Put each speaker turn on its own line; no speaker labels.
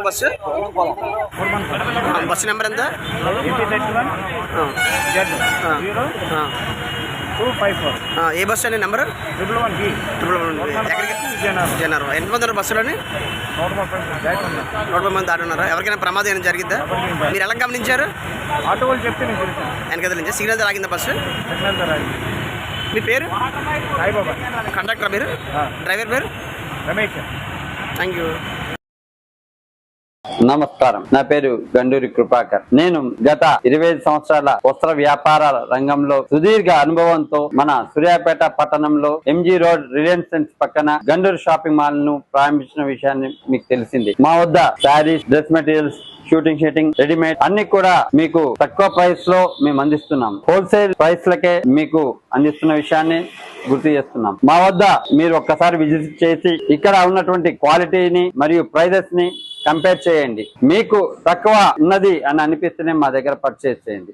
బయలుదేరింది bus? Bus number ఎంత? ఏ బస్సు అండి నెంబర్? ఎక్కడికి? జనరు. ఎంతమంది ఉన్నారు బస్సులోని? నూట మంది దాటి ఉన్నారా? ఎవరికైనా ప్రమాదం ఏమైనా జరిగిద్దా మీరు ఎలా గమనించారు?
ఆటో వాళ్ళు చెప్తే
వెనకదల నుంచి. Signal ఆగిందా bus? మీ పేరు? కండక్టర్ పేరు డ్రైవర్ పేరు?
రమేష్.
థ్యాంక్ యూ
నమస్కారం. నా పేరు గండూరి కృపాకర్. నేను గత ఇరవై ఐదు సంవత్సరాల వస్త్ర వ్యాపార రంగంలో సుదీర్ఘ అనుభవంతో మన సూర్యాపేట పట్టణంలో ఎంజీ రోడ్ రిలయన్స్ ట్రెండ్స్ పక్కన గండూరు షాపింగ్ మాల్ను ప్రారంభించిన విషయాన్ని మీకు తెలిసింది. మా వద్ద sarees dress materials suiting shirting readymade అన్ని కూడా మీకు తక్కువ ప్రైస్లో మేము అందిస్తున్నాం. హోల్సేల్ ప్రైస్ లకే మీకు అందిస్తున్న విషయాన్ని గుర్తు చేస్తున్నాం. మా వద్ద మీరు ఒక్కసారి విజిట్ చేసి ఇక్కడ ఉన్నటువంటి క్వాలిటీని మరియు ప్రైజెస్ని కంపేర్ చేయండి. మీకు తక్కువ ఉన్నది అని అనిపిస్తేనే మా దగ్గర పర్చేస్ చేయండి.